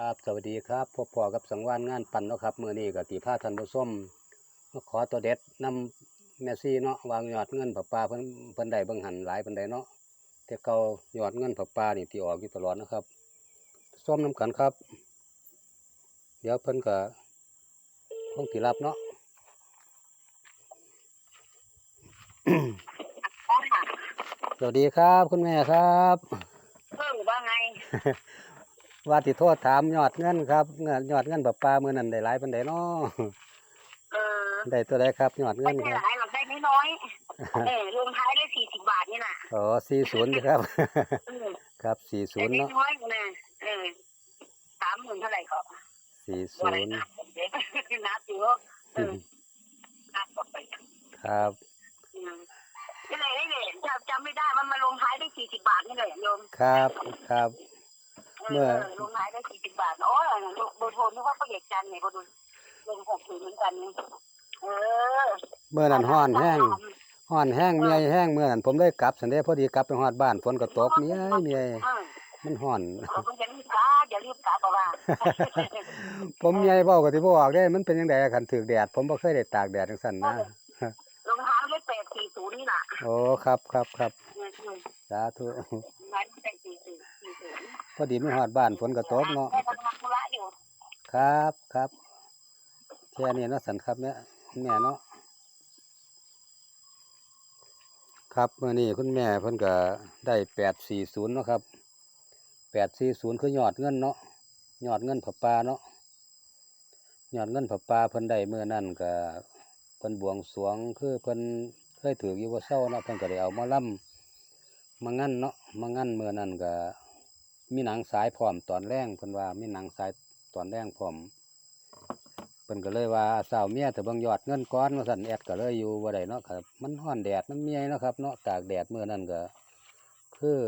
ครับสวัสดีครับพบพอกับสังวานงานปั่นเนาะครับมื้อนี้ก็ติพาท่านผู้ชมมาขอตัวเด็ดนำแม่ซี่เนาะวางยอดเงินผับปลาเพิ่นเพิ่นได้เบิ่งหันหลายปานใดเนาะแต่เก่ายอดเงินผับปลานี่ที่ออกอยู่ตลอดนะครับส้มน้ำกันครับ เดี๋ยวเพิ่นก็คงสิรับเนาะสวัสดีครับคุณแม่ครับเพิ่งว่าไง ว่าติโทษถามยอดเงินครับเงินยอดเงินผับปลามื้อนั้นได้หลายปานใดเนาะเออได้ตัวใดครับยอดเงิไม่นใช่ครับหลายหรอกได้ไม่น้อยๆเออรวมท้ายได้สี่สิบบาทนี่น่ะอ๋อสี่ศูนย์ครับ เออครับสี่ศูได้นย์ไม่เนาะน้อยๆนะเออสามหมื่นเท่าไหร่ก็สี่ว่าศูอะไรนย์นะเด็กนับอยู่เออนับออกไปครับอืมนี่เลยนี่เลยจำจำไม่ได้มันมาลงท้ายได้สี่สิบบาทนี่เลยโยมครับครับ เออลงท้ายได้สี่สิบบาทโอ้ยโบโทนนึกว่าประเยกจันทร์ไงก็ดูลงหกถึงเหมือนกันนี่เออเมื่อนั้นห้อนแห้งห้อนแห้งเมียแห้งเมื่อนั้นผมได้กลับสันเดพอดีกลับไปฮอดบ้านฝนก็ตกเมียเมียเออมันห้อนเขาก็จะรีบกาอย่ารีบกาเพราะว่าผมเมียเว้าก็สิบ่ออกเด้ มันเป็นจังไดคันถูกแดด ผมบ่เคยได้ตากแดดจังซั่นนะรองเท้าเลขแปดสี่ศูนย์นี่น่ะโอ้ครับครับครับอืมอืมสาธุ ร้านแปดสี่ศูนย์สี่ศูนย์ พอดีมีฮอดบ้านฝนก็ตกเนาะครับครับแค่นี้เนาะสันครับแม่แม่เนาะครับเมื่อนี้คุณแม่เพิ่นก็ได้แปดสี่ศูนย์เนาะครับแปดสี่ศูนย์คือยอดเงินเนาะยอดเงินผับปลาเนาะยอดเงินผับปลาเพิ่นได้เมื่อนั้นก็เพิ่นบวงสวงคือเพิ่นเคยถืออยู่ว่าเศร้าเนาะเพิ่นก็ได้เอามาล่ำมางั้นเนาะมางั้นเมื่อนั้นก็ มีหนังสายพร้อมตอนแรงเพิ่นว่ามีหนังสายตอนแรงผมเพิ่นก็เลยว่าสาวเมียแต่เบิ่งยอดเงินก้อนว่าสั่นแอดก็เลยอยู่บ่ได้เนาะครับ มันร้อนแดดมันเมียเนาะครับเนาะตากแดดเมื้อนั้นก็คือ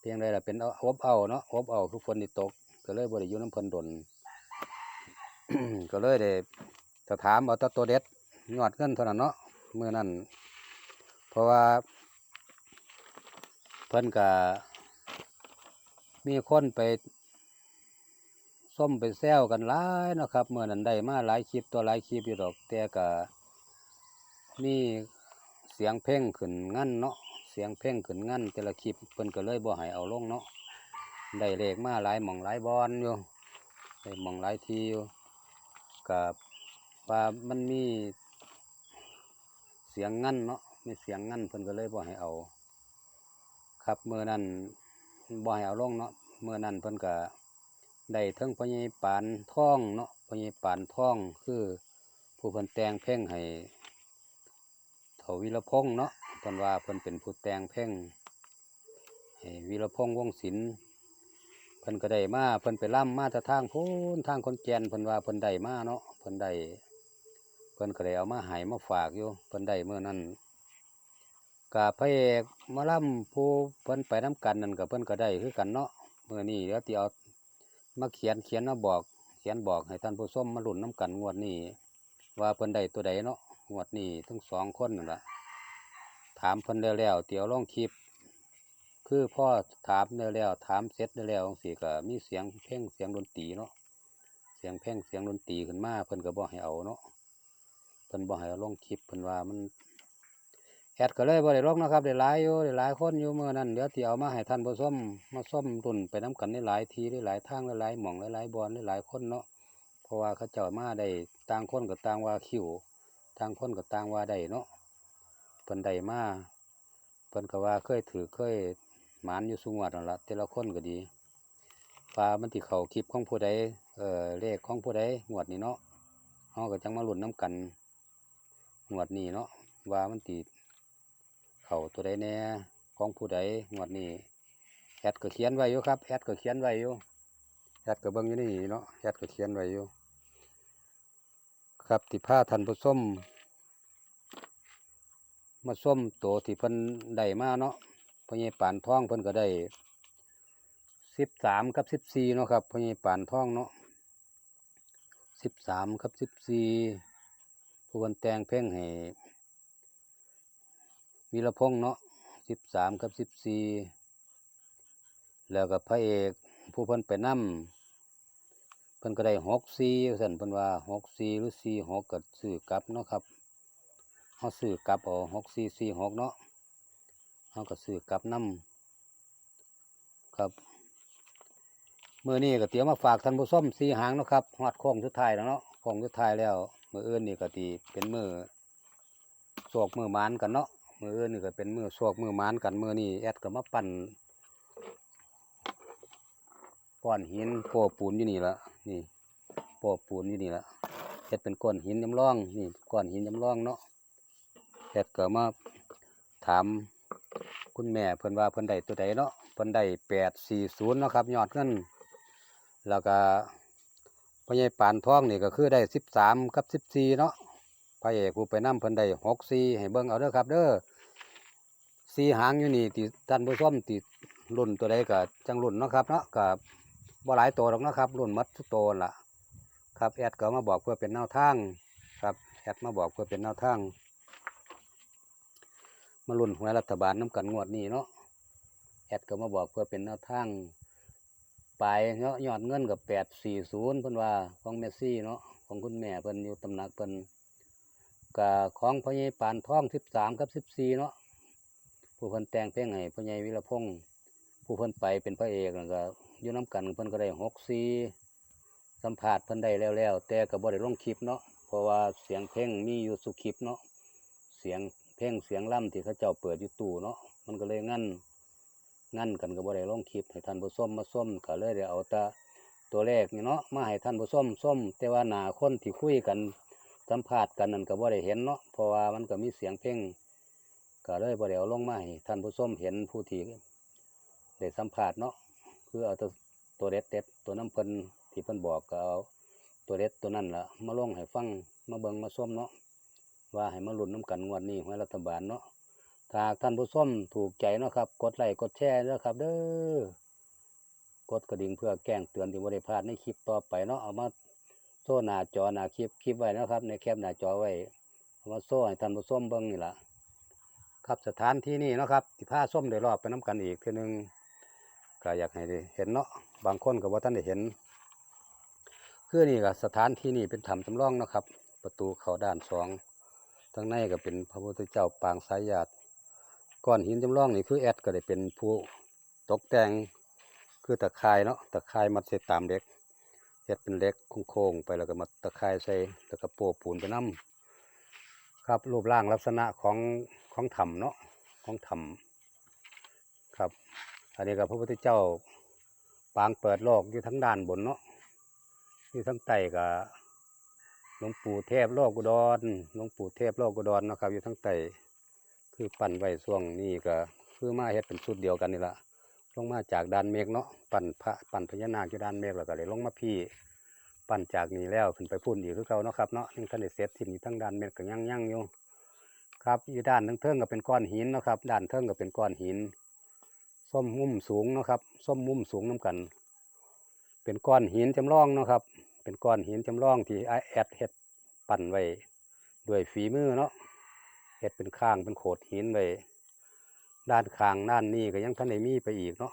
เพียงใดล่ะเป็นอาอบเอาเนาะอบเอาคือฝนที่ตก ก็เลยบ่ได้อยู่น้ำเพิ่นดนก็เลยได้จะถามเอาตัวตัวเด็ดยอดเงินเท่านั้นเนาะเมื้อนั้นเพราะว่าเพิ่นก็ มีคนไปส้มไปแซวกันหลายนะครับเมื่อนั้นได้มาหลายคลิปตัวหลายคลิปอยู่ดอกแต่ก็มีเสียงเพ่งขึ้นงั้นเนาะเสียงเพ่งขึ้นงั้นแต่ละคลิปเพิ่นก็เลยบ่ให้เอาลงเนาะได้เลขมาหลายหม่องหลายบอนอยู่ได้หม่องหลายทีอยู่กับว่ามันมีเสียงงั้นเนาะมีเสียงงั้นเพิ่นก็เลยบ่ให้เอา ครับเมื่อนั้น บ่ให้เอาลงเนาะเมื่อนั้นเพิ่นก็ได้ทั้งพญปานท่องเนาะพญปานท่องคือ ผู้เพิ่นแต่งเพลงให้เถาวิรพงษ์เนาะเพิ่นว่าเพิ่นเป็นผู้แต่งเพลงให้วิรพงษ์วงศิลป์เพิ่นก็ได้มาเพิ่นไปล่ำมาแต่ทางพูนทางคนแก่นเพิ่นว่าเพิ่นได้มาเนาะเพิ่นได้เพิ่นก็ได้เอามาให้มาฝากอยู่เพิ่นได้เมื่อนั้น กับพระเอกมาล่ำผู้เพิ่นไปน้กันนั่นกับเพิ่นก็ได้คือกันเนาะเมื่อนี้เดี๋ยวที่เอามาเขียนเขียนมาบอก เขียนบอกให้ท่านผู้ชมมาหลุนน้ำกันงวดนี้ ว่าเพิ่นได้ตัวใดเนาะงวดนี้ทั้งสองคนนั่นละถามเพิ่นแล้วแล้วเดี๋ยวลองคลิป คือพ่อถามแล้วแล้ว ถามเสร็จแล้วแล้วสิก็มีเสียงเพ่งเสียงดนตรีเนาะเสียงเพ่งเสียงดนตรีขึ้นมาเพิ่นก็บ่ให้เอาเนาะเพิ่นบ่ให้เอาลงคลิปเพิ่นว่ามัน แอดก็เลยบ่ได้ลงนะครับได้หลายอยู่ได้หลายคนอยู่เมื่อนั้นเดี๋ยวที่เอามาให้ท่านผู้ชมมาส้มรุ่นไปน้กันได้หลายทีได้หลายทางได้หลายหม่องได้หลายบอลได้หลายคนเนาะเพราะว่าเขาเจ้ามาได้ต่างคนก็ต่างว่าคิวต่างคนก็ต่างว่าได้เนาะเพิ่นได้มาเพิ่นก็ว่าเคยถือเคยหมานอยู่สูงวัดนั่นละแต่ละคนก็ดีฟ้ามันที่เขาคลิปของผู้ใดเอ่อเลขของผู้ใดงวดนี้เนาะเฮาก็จังมาหลุ้นน้กันงวดนี้เนาะว่ามันติ เขาตัวใดแน่ของผู้ใดงวดนี้แอดก็เขียนไว้อยู่ครับแอดก็เขียนไว้อยู่แอดก็เบิ่งอยู่นี่เนาะแอดก็เขียนไว้อยู่ครับที่ผ้าทันผู้ส้มมาส้มตัวที่เพิ่นได้มาเนาะพญปานท้องเพิ่นก็ได้สิบสามกับสิบสี่เนาะครับพญปานท้องเนาะสิบสามกับสิบสี่ผู้เพิ่นแตงเพลงให้ วีรพงษ์เนาะสิบสามกับสิบสี่แล้วก็พระเอกผู้เพิ่นไปนเพิ่นก็ได้หกสี่ซั่นเพิ่นว่าหกสี่หรือสี่หกก็ซื้อกลับเนาะครับเฮาซื้อกลับเอาหกสี่สี่หกเนาะเฮาก็ซื้อกลับนํครับเมื้อนี้ก็เตรียมมาฝากท่านผู้ชมสีหางเนาะครับฮอดโค้งสุดท้ายแล้วเนาะโค้งสุดท้ายแล้วเมื้ออื่นนี่ก็สิเป็นมือโศกมือมานกันเนาะ มืออนี่ก็เป็นมือโศกมือมานกันมือนี้แอดก็มาปั้นก้อนหินโปะปูนอยู่นี่ละนี่โปะปูนอยู่นี่ละเฮ็ดเป็นก้อนหินจำลองนี่ก้อนหินจำลองเนาะเฮ็ดก็มาถามคุณแม่เพิ่นว่าเพิ่นได้ตัวใดเนาะเพิ่นได้แปดสี่ศูนย์เนาะครับยอดเงินแล้วก็พ่อใหญ่ปานท้องนี่ก็คือได้สิบสามกับสิบสี่เนาะพระเอกผู้ไปนํเพิ่นได้หกสี่ให้เบิ่งเอาเด้อครับเด้อ สีหางอยู่นี่ที่ท่านผู้ชมที่รุ่นตัวใดก็จังรุ่นเนาะครับเนาะก็บ่หลายตัวหรอกนะครับ รุ่นมัดทุกตัวล่ะครับแอดก็มาบอกเพื่อเป็นแนวทางครับแอดมาบอกเพื่อเป็นแนวทางมารุ่นหวยรัฐบาลน้ำกันงวดนี้เนาะแอดก็มาบอกเพื่อเป็นแนวทางไปเนาะยอดเงินกับแปดสี่ศูนย์เพิ่นว่าของเมสซี่เนาะของคุณแม่เพิ่นอยู่ตำหนักเพิ่นกับของพ่อใหญ่ปานท่องสิบสามกับสิบสี่เนาะ ผู้เพิ่นแต่งเพลงให้พ่อใหญ่วิรพงษ์ผู้เพิ่นไปเป็นพระเอกแล้วก็อยู่น้ำกันเพิ่นก็ได้หกสี่สัมผัสเพิ่นได้แล้วแล้วแต่ก็บ่ได้ลงคลิปเนาะเพราะว่าเสียงเพลงมีอยู่สุคลิปเนาะเสียงเพลงเสียงล่ำที่เขาเจ้าเปิดอยู่ตู้เนาะมันก็เลยงั้นงั้นกันก็บ่ได้ลงคลิปให้ท่านผู้ชมมาส้มก็เลยได้เอาต่ตัวเลขนี่เนาะมาให้ท่านผู้ชมส้ม แต่ว่าหน้าคนที่คุยกันสัมภาษณ์กันนั่นก็บ่ได้เห็นเนาะเพราะว่ามันก็มีเสียงเพลง ก็เลยบ่ได้เอาลงมาให้ท่านผู้ชมเห็นผู้ที่ได้สัมภาษณ์เนาะคือเอาตัวตัวเด็ดเด็ดตัวน้ำเพิ่นที่เพิ่นบอกก็เอาตัวเด็ดตัวนั้นละมาลงให้ฟังมาเบิงมาส้มเนาะว่าให้มาลุ้นน้ำกันงวดนี้ของรัฐบาลเนาะถ้าท่านผู้ส้มถูกใจเนาะครับ กดไลค์กดแชร์ด้วยครับ เด้อกดกระดิ่งเพื่อแจ้งเตือนที่บริพลาดในคลิปต่อไปเนาะเอามาโซ่หน้าจอหน้าคลิปคลิปไว้นะครับ ในแคปหน้าจอไว้เอามาโซ่ให้ท่านผู้ส้มเบิ่งนี่แหละ ครับสถานที่นี่เนาะครับที่พาส้มได้รอบไปน้ำกันอีกทีนึงก็อยากให้เห็นเนาะบางคนก็ว่าท่านได้เห็นคือนี่ก็สถานที่นี่เป็นถ้ำจำลองเนาะครับ ประตูเขาด้านสองทางในก็เป็นพระพุทธเจ้าปางสายญาติก้อนหินจำลองนี่คือแอดก็ได้เป็นผู้ตกแต่งคือตะข่ายเนาะตะข่ายมัดเสตามเล็กเฮ็ดเป็นเล็กโค้งๆไปแล้วก็มาตะข่ายใส่แล้วก็โปะปูนไปน้ำครับรูปร่างลักษณะของ ของถ้ำเนาะของถ้ำครับ อันนี้ก็พระพุทธเจ้าปางเปิดโลกอยู่ทั้งด้านบนเนาะอยู่ทั้งใต้ก็หลวงปู่เทพโลกอุดรหลวงปู่เทพโลกอุดรเนะครับ อยู่ทั้งใต้คือปั่นไว้ช่วงนี้ก็คือมาเฮ็ดเป็นชุดเดียวกันนี่ละลงมาจากด้านเมฆเนาะปั่นพระปั่นพญานาคอยู่ด้านเมฆแล้วก็เลยลงมาพี่ปั่นจากนี้แล้วขึ้นไปพุ่นอีกคือเก่าเนาะครับเนาะยังทันได้เสร็จที่นี่ทั้งด้านเมฆก็ยังยังอยู่ ครับอยู่ด้านทั้งเทิงก็เป็นก้อนหินนะครับ ด้านเทิงก็เป็นก้อนหิน ส้มมุมสูงนะครับ ส้มมุมสูงน้กัน เป็นก้อนหินจำลองนะครับ เป็นก้อนหินจำลองที่ไอแอดเฮ็ดปั่นไว้ด้วยฝีมือเนาะเฮ็ดเป็นข้างเป็นโขดหินไว้ด้านข้างด้านนี้ก็ยังทันได้มีไปอีกเนาะ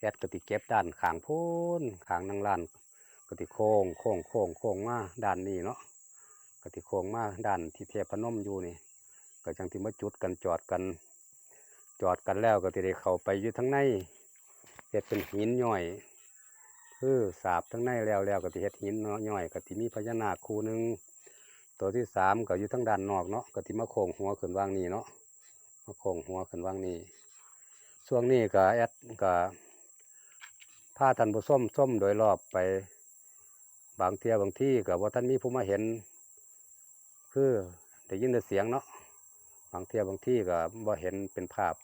แอดกติเก็บด้านข้างพ้นข้างนั่งลานกติโค้งโค้งโค้งโค้งมาด้านนี้เนาะกติโค้งมาด้านที่เทพนมอยู่นี่ ก็จังที่มาจุดกันจอดกัน จอดกันแล้วก็จะได้เข้าไปอยู่ทั้งในเฮ็ดเป็นหินย่อย คือสาบทั้งในแล้วแล้วก็จะเฮ็ดหินเนาะย่อยก็ที่มีพญานาคคู่หนึ่งตัวที่สามก็อยู่ทั้งด้านนอกเนาะก็ที่มาโค้งหัวขึ้นวางนี่เนาะมาโค้งหัวขึ้นวางนี่ช่วงนี้ก็แอดก็พาท่านผู้ส้มส้มโดยรอบไปบางเทียบางที่ก็ว่าท่านมีผู้มาเห็น คือได้ยินแต่เสียงเนาะางเที่ยบางที่ก็บ่เห็นเป็นภาพ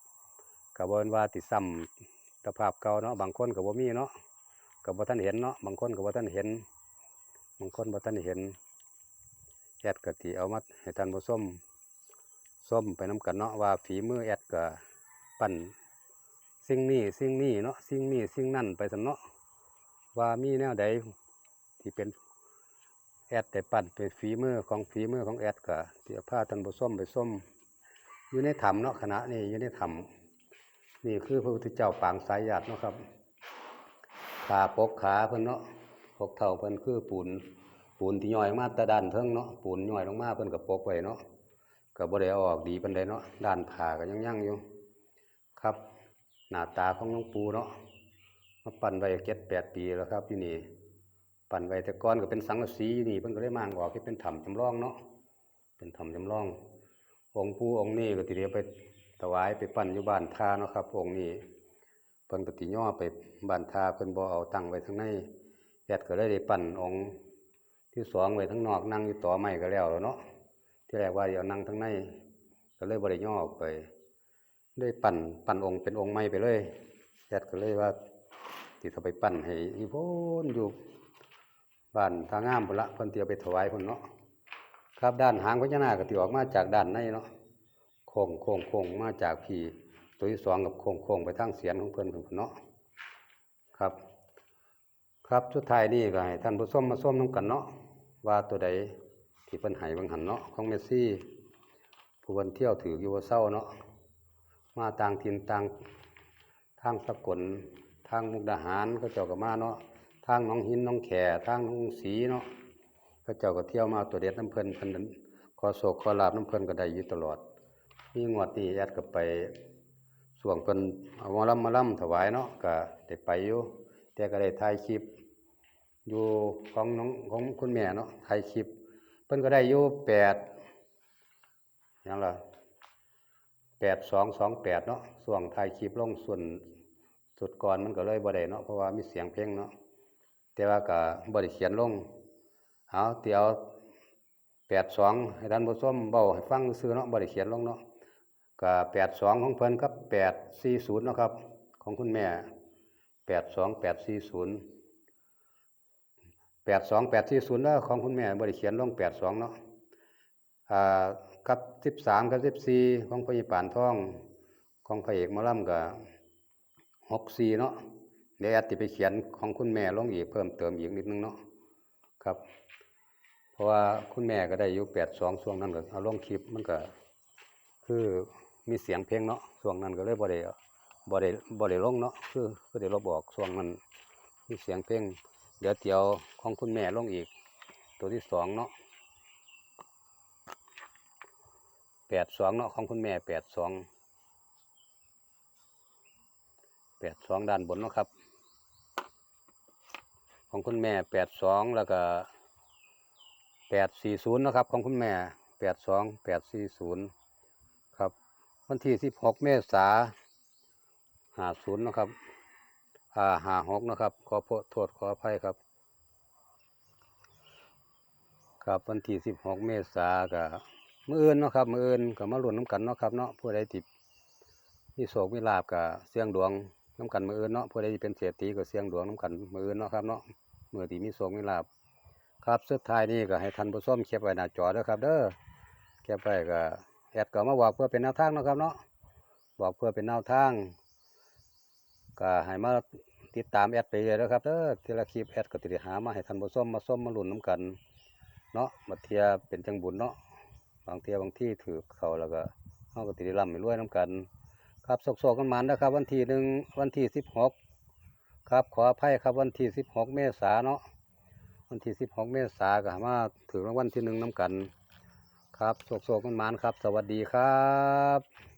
ก็บ่เห็นว่าติซ้ำแต่ภาพเก่าเนาะบางคนก็บ่มีเนาะก็บ่ทันเห็นเนาะบางคนก็บ่ทันเห็น บางคนบ่ทันเห็นแอดก็สิเอามาให้ท่านผู้มส้มไปนํกันเนาะว่าฝีมือแอดก็ปั้นสิ่งนี้สิ่งนี้เนาะสิ่งนี้สิ่งนั้นไปซั่นเนาะว่ามีแนวใดที่เป็นแอดแต่ปั่นเป็นฝีมือของฝีมือของแอดก็ที่เอาผ้าท่านผู้ส้มไปส้ม อยู่ในถ้ำเนาะคณะนี่อยู่ในถ้ำนี่คือพระพุทธเจ้าปางสายญาติเนาะครับขาปกขาเพิ่นเนาะปกเท่าเพิ่นคือปูนปูนที่ย่อยออกมาแต่ด้านเทิงเนาะปูนย่อยลงมาเพิ่นก็ปกไว้เนาะก็บ่ได้เอาออกดีปานใดเนาะด้านผ่าก็ยังยั่งอยู่ ครับ หน้าตาของหลวงปู่เนาะมาปั้นไว้7-8ปีแล้วครับอยู่นี่ปั้นไว้แต่ก่อนก็เป็นสังกะสีนี่เพิ่นก็เลยมางออกให้เป็นถ้ำจำลองเนาะเป็นถ้ำจำลอง องค์ปู่องค์นี้ก็สิได้เอาไปถวายไปปั้นอยู่บ้านท่าเนาะครับ องค์นี้เพิ่นก็สิย่อไปบ้านท่าเพิ่นบ่เอาตั้งไว้ข้งในแอดก็เลยได้ปั้นองค์ที่สองไว้ทั้งนอกนั่งอยู่ต่อไม้ก็แล้วแล้วเนาะที่แรกว่าเดี๋ยวนั่งทั้งในก็เลยบริย่อออกไปได้ปั่นปั่นองค์เป็นองค์ไม้ไปเลยแอดก็เลยว่าที่จะไปปั่นให้อีโพนอยู่บ้านทางงามพุ่นละเพิ่นเตียวไปถวายพุ่นเนาะ ครับ ด้านหางพญานาคก็ที่ออกมาจากด้านในเนาะโค้งโค้งโค้งมาจากผีตัวที่สองกับโค้งโค้งไปทางเสียนของเพิ่อนพุ่นเนาะครับ ครับสุดไทยนี่ก็ให้ท่านผู้ชมมาส้มน้ำกันเนาะว่าตัวใดที่เพิ่นให้บางหันเนาะของเมสซี่ผู้เพิ่นเที่ยวถืออยู่ว่าเศร้าเนาะมาต่างถิ่นต่างทางสกลทางมุกดาหารก็เจ้าก็มาเนาะทางน้องหินน้องแข่ทางน้องสีเนาะ ก็เจ้าก็เที่ยวมาตัวเด็ดน้ำเพลินเพิ่นนั้นขอโศกขอลาบน้ำเพลินก็ได้อยู่ตลอดมีงวดนี้แอดก็ไปส่วงเพิ่นเอามาล่ำมาล่ำถวายเนาะก็ได้ไปอยู่แต่ก็ได้ถ่ายคลิป อยู่ของน้องของคุณแม่เนาะถ่ายคลิป เพิ่นก็ได้อยู่แปดยังล่ะแปดสองสองแปดเนาะส่วงถ่ายคลิปลงส่วนสุดก่อนมันก็เลยบ่ได้เนาะเพราะว่ามีเสียงเพลงเนาะแต่ว่าก็บ่ได้เขียนลง เอาเดี๋ยวแปดสองให้ท่านผู้ชมเบาให้ฟังซื่อเนาะบ่ได้เขียนลงเนาะก็แปดสองของเพิ่นกับแปดสี่ศูนย์เนาะครับ ของคุณแม่แปดสองแปดสี่ศูนย์แปดสองแปดสี่ศูนย์แล้วของคุณแม่บริเขียนลงแปดสองเนาะกับสิบสามกับสิบสี่ของพยาปานท่อง ของพระเอกมอลำกับหกสี่เนาะเดี๋ยวแอดติไปเขียนของคุณแม่ลงอีกเพิ่มเติมอีกนิดนึงเนาะ ครับ เพราะว่าคุณแม่ก็ได้อยู่แปดสองช่วงนั้นก็เอาลงคลิปมันก็ คือมีเสียงเพลงเนาะช่วงนั้นก็เลยบ่ได้บ่ได้บ่ได้ลงเนาะคือคือได้ลบออกช่วงนั้นมีเสียงเพลงเดี๋ยวเตียวของคุณแม่ลงอีก ตัวที่สองเนาะแปดสองเนาะของคุณแม่แปดสองแปดสองด้านบนเนาะครับ ของคุณแม่แปดสองแล้วก็แปดสี่ศูนย์นะครับ ของคุณแม่แปดสองแปดสี่ศูนย์ครับ วันที่สิบหกเมษาหาศูนย์นะครับ อ่าหาหกนะครับ ขอโทษขออภัยครับ ครับวันที่สิบหกเมษากับมืออื่นนะครับ มืออื่นกับมาหลุนน้ำกันเนาะครับเนาะผู้ใดติดมีโศกมีลาบกับเสียงดวงน้ำกันมืออื่นเนาะผู้ใดเป็นเศรษฐีกับเสียงดวงน้ำกันมืออื่นเนาะครับเนาะ เมื่อที่มีโศกมีลาบครับสุดท้ายนี้ก็ให้ท่านผู้ชมเก็บไว้หน้าจอด้อครับ เด้อเก็บไว้ก็แอดก็มาบอกเพื่อเป็นแนวทางนะครับเนาะบอกเพื่อเป็นแนวทางก็ให้มาติดตามแอดไปเลยนะครับเด้อทีละคลิปแอดก็ติดหามาให้ท่านผู้ชมมาส้มมาหลุนน้ำกันเนาะมาเทียเป็นจังบุญเนาะบางเทียบางที่ถือเขาแล้วก็เฮาก็ติดร่ำไปรวยน้ำกัน ครับโศกๆกันมานะครับ วันที่หนึ่งวันที่สิบหก ครับขออภัยครับวันที่สิบหกเมษาเนาะวันที่สิบหกเมษาก็มาถือรางวัลที่หนึ่งน้ำกัน ครับโศกๆกันมานครับ สวัสดีครับ